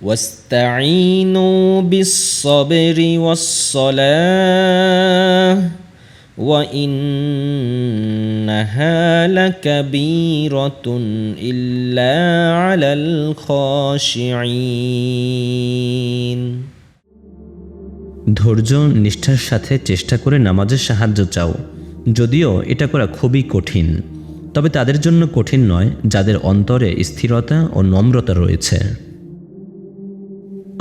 واستعينوا بالصبر والصلاة وإنها لكبيرة إلا على الخاشعين ধৈর্য নিষ্ঠার সাথে চেষ্টা করে নামাজের সাহায্য চাও যদিও এটা করা খুবই কঠিন তবে তাদের জন্য কঠিন নয় যাদের অন্তরে স্থিরতা ও নম্রতা রয়েছে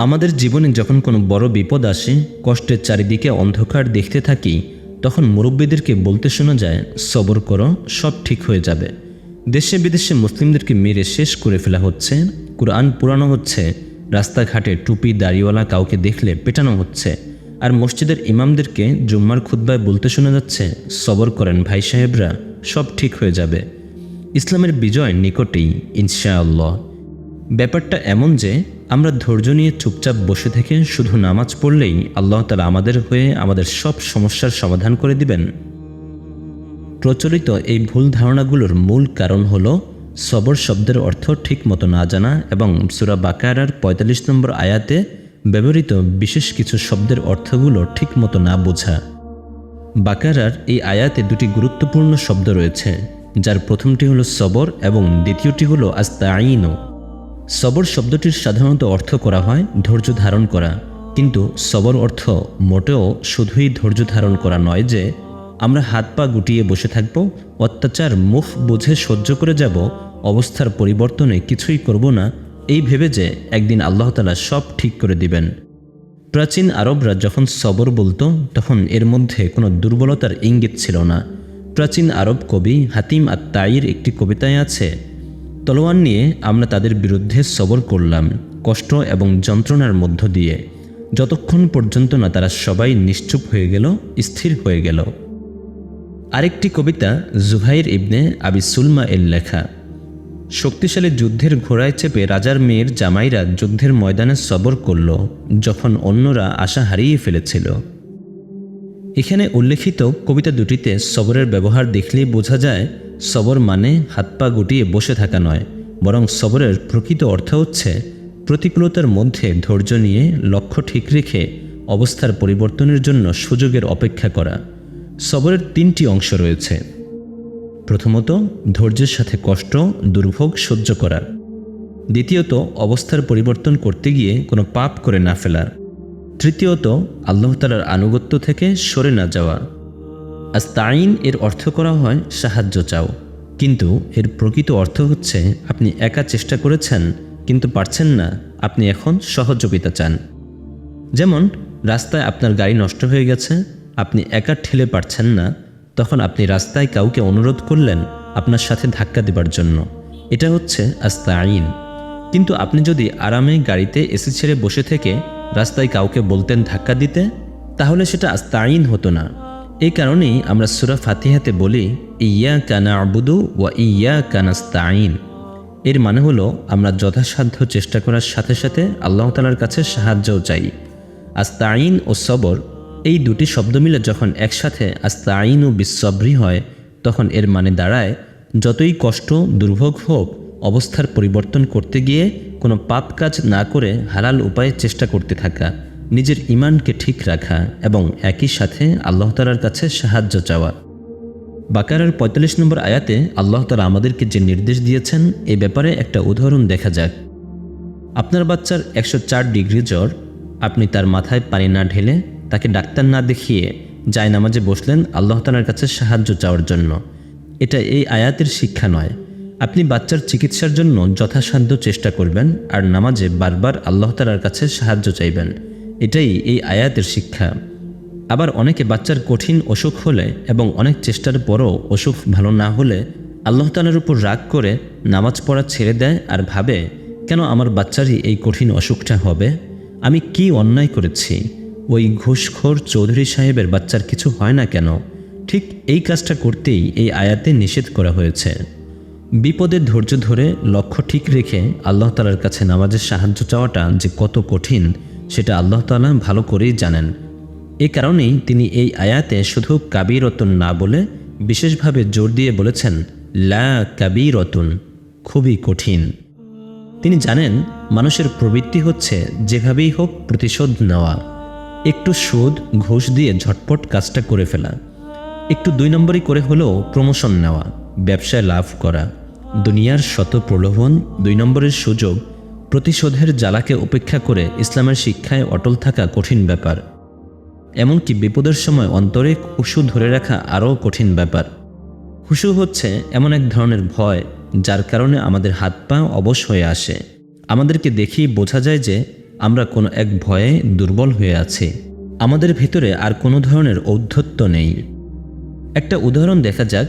আমাদের জীবনে যখন কোনো বড় বিপদ আসে, কষ্টের চারিদিকে অন্ধকার দেখতে থাকি, তখন মুরব্বীদেরকে বলতে শোনা যায়, সবর করো, সব ঠিক হয়ে যাবে। দেশে বিদেশে মুসলিমদেরকে মেরে শেষ করে ফেলা হচ্ছে, কোরআন পুরানো হচ্ছে, রাস্তাঘাটে টুপি, দাড়িওয়ালা কাউকে দেখলে পেটানো হচ্ছে, আর মসজিদের ইমামদেরকে জুম্মার খুদ্বায় বলতে শোনা যাচ্ছে, সবর করেন ভাই সাহেবরা, সব ঠিক হয়ে যাবে। ইসলামের বিজয় নিকটেই, ইনশাআল্লাহ। ব্যাপারটা এমন যে, আমরা ধৈর্য নিয়ে চুপচাপ বসে থেকে শুধু নামাজ পড়লেই আল্লাহ তালা আমাদের হয়ে আমাদের সব সমস্যার সমাধান করে দিবেন। প্রচলিত এই ভুল ধারণাগুলোর মূল কারণ হল সবর শব্দের অর্থ ঠিক মতো না জানা এবং সুরা বাকারার পঁয়তাল্লিশ নম্বর আয়াতে ব্যবহৃত বিশেষ কিছু শব্দের অর্থগুলো ঠিক মতো না বোঝা। বাকারার এই আয়াতে দুটি গুরুত্বপূর্ণ শব্দ রয়েছে, যার প্রথমটি হলো সবর এবং দ্বিতীয়টি হলো আস্তাইনও সবর শব্দটির সাধারণত অর্থ করা হয় ধৈর্য ধারণ করা। কিন্তু সবর অর্থ মোটেও শুধুই ধৈর্য ধারণ করা নয় যে, আমরা হাত পা গুটিয়ে বসে থাকব, অত্যাচার মুখ বুঝে সহ্য করে যাব, অবস্থার পরিবর্তনে কিছুই করব না, এই ভেবে যে একদিন আল্লাহ তালা সব ঠিক করে দিবেন। প্রাচীন আরবরা যখন সবর বলতো, তখন এর মধ্যে কোনো দুর্বলতার ইঙ্গিত ছিল না। প্রাচীন আরব কবি হাতিম আর তাইর একটি কবিতায় আছে তলোয়ার নিয়ে আমরা তাদের বিরুদ্ধে সবর করলাম, কষ্ট এবং যন্ত্রণার মধ্য দিয়ে। যতক্ষণ পর্যন্ত না তারা সবাই নিশ্চুপ হয়ে গেল, স্থির হয়ে গেল। আরেকটি কবিতা জুহাইর ইবনে আবি সুলমা এর লেখা। শক্তিশালী যুদ্ধের ঘোড়ায় চেপে রাজার মেয়ের জামাইরা যুদ্ধের ময়দানে সবর করল, যখন অন্যরা আশা হারিয়ে ফেলেছিল। এখানে উল্লেখিত কবিতা দুটিতে সবরের ব্যবহার দেখলেই বোঝা যায় সবর মানে হাত পা গুটিয়ে বসে থাকা নয়, বরং সবরের প্রকৃত অর্থ হচ্ছে প্রতিকূলতার মধ্যে ধৈর্য নিয়ে লক্ষ্য ঠিক রেখে অবস্থার পরিবর্তনের জন্য সুযোগের অপেক্ষা করা। সবরের তিনটি অংশ রয়েছে। প্রথমত, ধৈর্যের সাথে কষ্ট, দুর্ভোগ সহ্য করা। দ্বিতীয়ত, অবস্থার পরিবর্তন করতে গিয়ে কোনো পাপ করে না ফেলার। তৃতীয়ত, আল্লাহ তালার আনুগত্য থেকে সরে না যাওয়া। আস্তাইন এর অর্থ করা হয় সাহায্য চাও। কিন্তু এর প্রকৃত অর্থ হচ্ছে আপনি একা চেষ্টা করেছেন, কিন্তু পারছেন না, আপনি এখন সহযোগিতা চান। যেমন, রাস্তায় আপনার গাড়ি নষ্ট হয়ে গেছে, আপনি একা ঠেলে পারছেন না, তখন আপনি রাস্তায় কাউকে অনুরোধ করলেন আপনার সাথে ধাক্কা দেবার জন্য। এটা হচ্ছে আস্তা আইন কিন্তু আপনি যদি আরামে গাড়িতে এসি ছেড়ে বসে থেকে রাস্তায় কাউকে বলতেন ধাক্কা দিতে, তাহলে সেটা আস্তা আইন হতো না। এই কারণেই আমরা সুরা ফাতিহাতে বলি ইয়া কানা আবুদু ওয়া ইয়া কানাস্তাইন এর মানে হলো, আমরা যথাসাধ্য চেষ্টা করার সাথে সাথে আল্লাহ তালার কাছে সাহায্যও চাই। আস্তাইন ও সবর, এই দুটি শব্দ মিলে যখন একসাথে আস্তাইন ও বিশ্বব্রী হয়, তখন এর মানে দাঁড়ায়, যতই কষ্ট দুর্ভোগ হোক, অবস্থার পরিবর্তন করতে গিয়ে কোনো পাপ কাজ না করে হালাল উপায়ে চেষ্টা করতে থাকা। নিজের ইমানকে ঠিক রাখা এবং একই সাথে আল্লাহ তালার কাছে সাহায্য চাওয়া। বাকারার পঁয়তাল্লিশ নম্বর আয়াতে আল্লাহ তালা আমাদেরকে যে নির্দেশ দিয়েছেন, এ ব্যাপারে একটা উদাহরণ দেখা যাক। আপনার বাচ্চার একশো চার ডিগ্রি জ্বর, আপনি তার মাথায় পানি না ঢেলে তাকে ডাক্তার না দেখিয়ে যায় নামাজে বসলেন আল্লাহ তালার কাছে সাহায্য চাওয়ার জন্য। এটা এই আয়াতের শিক্ষা নয়। আপনি বাচ্চার চিকিৎসার জন্য যথাসাধ্য চেষ্টা করবেন আর নামাজে বারবার আল্লাহ তালার কাছে সাহায্য চাইবেন। এটাই এই আয়াতের শিক্ষা। আবার অনেকে বাচ্চার কঠিন অসুখ হলে এবং অনেক চেষ্টার পরও অসুখ ভালো না হলে আল্লাহ তালার উপর রাগ করে নামাজ পড়া ছেড়ে দেয় আর ভাবে, কেন আমার বাচ্চারই এই কঠিন অসুখটা হবে? আমি কি অন্যায় করেছি? ওই ঘুষখোর চৌধুরী সাহেবের বাচ্চার কিছু হয় না কেন? ঠিক এই কাজটা করতেই এই আয়াতে নিষেধ করা হয়েছে। বিপদে ধৈর্য ধরে লক্ষ্য ঠিক রেখে আল্লাহ তালার কাছে নামাজের সাহায্য চাওয়াটা যে কত কঠিন সেটা আল্লাহ তালা ভালো করেই জানেন। এ কারণেই তিনি এই আয়াতে শুধু কাবিরতন না বলে বিশেষভাবে জোর দিয়ে বলেছেন, লা কাবিরতন, খুবই কঠিন। তিনি জানেন, মানুষের প্রবৃত্তি হচ্ছে যেভাবেই হোক প্রতিশোধ নেওয়া। একটু সুদ, ঘুষ দিয়ে ঝটপট কাজটা করে ফেলা। একটু দুই নম্বরই করে হলেও প্রমোশন নেওয়া, ব্যবসায় লাভ করা, দুনিয়ার শত প্রলোভন দুই নম্বরের সুযোগ প্রতিশোধের জ্বালাকে উপেক্ষা করে ইসলামের শিক্ষায় অটল থাকা কঠিন ব্যাপার। এমনকি বিপদের সময় অন্তরে খুশু ধরে রাখা আরও কঠিন ব্যাপার। খুশু হচ্ছে এমন এক ধরনের ভয়, যার কারণে আমাদের হাত পা অবশ হয়ে আসে। আমাদেরকে দেখেই বোঝা যায় যে আমরা কোনো এক ভয়ে দুর্বল হয়ে আছি। আমাদের ভিতরে আর কোনো ধরনের ঔদ্ধত্য নেই। একটা উদাহরণ দেখা যাক।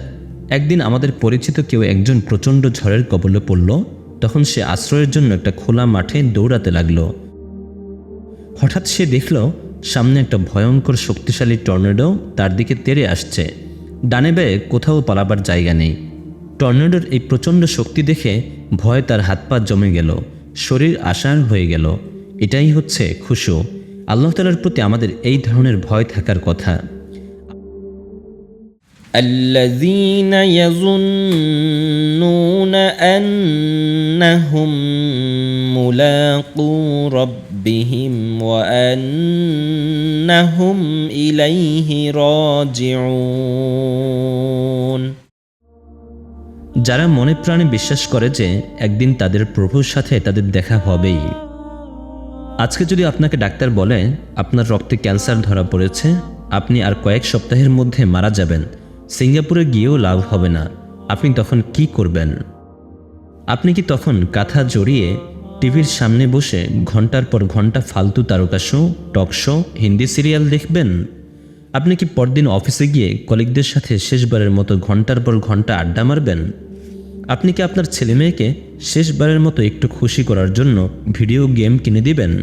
একদিন আমাদের পরিচিত কেউ একজন প্রচণ্ড ঝড়ের কবলে পড়ল তখন সে আশ্রয়ের জন্য একটা খোলা মাঠে দৌড়াতে লাগল। হঠাৎ সে দেখল, সামনে একটা ভয়ঙ্কর শক্তিশালী টর্নেডো তার দিকে তেড়ে আসছে। ডানে ব্যয়ে কোথাও পালাবার জায়গা নেই। টর্নেডোর এই প্রচণ্ড শক্তি দেখে ভয় তার হাত পা জমে গেল, শরীর আশার হয়ে গেল। এটাই হচ্ছে খুশু। আল্লাহ তালার প্রতি আমাদের এই ধরনের ভয় থাকার কথা। الذين يظنون أنهم ملاقو ربهم وأنهم إليه راجعون যারা মনে প্রাণে বিশ্বাস করে যে একদিন তাদের প্রভুর সাথে তাদের দেখা হবেই আজকে যদি আপনাকে ডাক্তার বলে আপনার রক্তে ক্যান্সার ধরা পড়েছে আপনি আর কয়েক সপ্তাহের মধ্যে মারা যাবেন সিঙ্গাপুরে গিয়েও লাভ হবে না। আপনি তখন কি করবেন? আপনি কি তখন কাঁথা জড়িয়ে টিভির সামনে বসে ঘণ্টার পর ঘণ্টা ফালতু তারকা show, talk show, Hindi serial দেখবেন? আপনি কি পরদিন অফিসে গিয়ে কলিগদের সাথে শেষবারের মতো ঘণ্টার পর ঘণ্টা আড্ডা মারবেন? আপনি কি আপনার ছেলে মেয়েকে শেষবারের মতো একটু খুশি করার জন্য ভিডিও গেম কিনে দিবেন?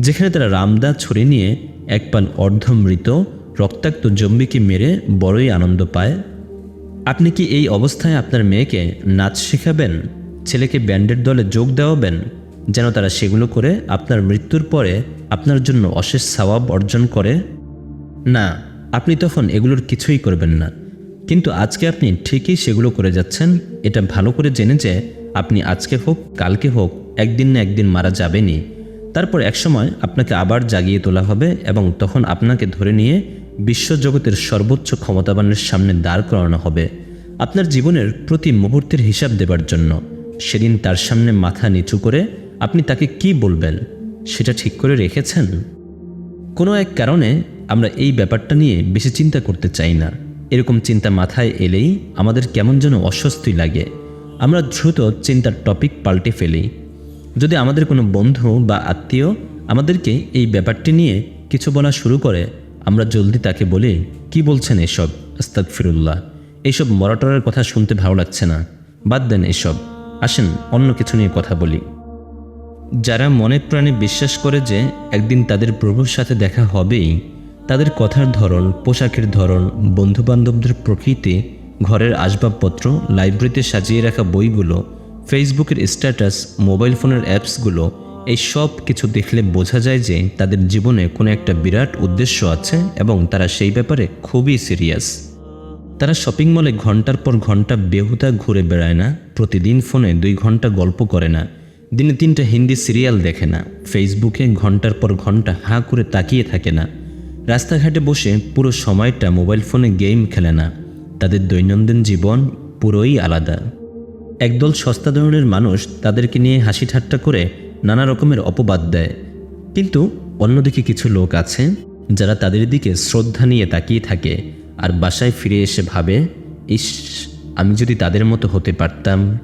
যেখানে তারা রামদা ছড়ি নিয়ে এক পান অর্ধমৃত রক্তাক্ত জম্বিকে মেরে বড়ই আনন্দ পায়। আপনি কি এই অবস্থায় আপনার মেয়েকে নাচ শেখাবেন? ছেলেকে ব্যান্ডের দলে যোগ দেওয়াবেন? যেন তারা সেগুলো করে আপনার মৃত্যুর পরে আপনার জন্য অশেষ সওয়াব অর্জন করে? না, আপনি তখন এগুলোর কিছুই করবেন না। কিন্তু আজকে আপনি ঠিকই সেগুলো করে যাচ্ছেন। এটা ভালো করে জেনে যে আপনি আজকে হোক, কালকে হোক, একদিন না একদিন মারা যাবেনই। তারপর একসময় আপনাকে আবার জাগিয়ে তোলা হবে এবং তখন আপনাকে ধরে নিয়ে বিশ্বজগতের সর্বোচ্চ ক্ষমতাবানের সামনে দাঁড় করানো হবে আপনার জীবনের প্রতি মুহূর্তের হিসাব দেবার জন্য। সেদিন তার সামনে মাথা নিচু করে আপনি তাকে কি বলবেন, সেটা ঠিক করে রেখেছেন? কোনো এক কারণে আমরা এই ব্যাপারটা নিয়ে বেশি চিন্তা করতে চাই না। এরকম চিন্তা মাথায় এলেই আমাদের কেমন যেন অস্বস্তি লাগে। আমরা দ্রুত চিন্তার টপিক পাল্টে ফেলি। যদি আমাদের কোনো বন্ধু বা আত্মীয় আমাদেরকে এই ব্যাপারটি নিয়ে কিছু বলা শুরু করে আমরা জলদি তাকে বলি, কি বলছেন এসব? আস্তাক ফিরুল্লাহ এইসব মরাটরের কথা শুনতে ভালো লাগছে না। বাদ দেন এসব। আসেন, অন্য কিছু নিয়ে কথা বলি। যারা মনে প্রাণে বিশ্বাস করে যে একদিন তাদের প্রভুর সাথে দেখা হবেই, তাদের কথার ধরন, পোশাকের ধরন, বন্ধুবান্ধবদের প্রকৃতি, ঘরের আসবাবপত্র, লাইব্রেরিতে সাজিয়ে রাখা বইগুলো, ফেসবুকের স্ট্যাটাস, মোবাইল ফোনের অ্যাপসগুলো এই সব কিছু দেখলে বোঝা যায় যে তাদের জীবনে কোনো একটা বিরাট উদ্দেশ্য আছে এবং তারা সেই ব্যাপারে খুবই সিরিয়াস। তারা শপিং মলে ঘণ্টার পর ঘণ্টা বেহুদা ঘুরে বেড়ায় না, প্রতিদিন ফোনে দুই ঘণ্টা গল্প করে না, দিনে তিনটা হিন্দি সিরিয়াল দেখে না, ফেসবুকে ঘণ্টার পর ঘণ্টা হাঁ করে তাকিয়ে থাকে না, রাস্তাঘাটে বসে পুরো সময়টা মোবাইল ফোনে গেম খেলে না, তাদের দৈনন্দিন জীবন পুরোই আলাদা। একদল সস্তা ধরনের মানুষ তাদেরকে নিয়ে হাসি ঠাট্টা করে নানা রকমের অপবাদ দেয়। কিন্তু অন্যদিকে কিছু লোক আছে, যারা তাদের দিকে শ্রদ্ধা নিয়ে তাকিয়ে থাকে আর বাসায় ফিরে এসে ভাবে, ইস, আমি যদি তাদের মতো হতে পারতাম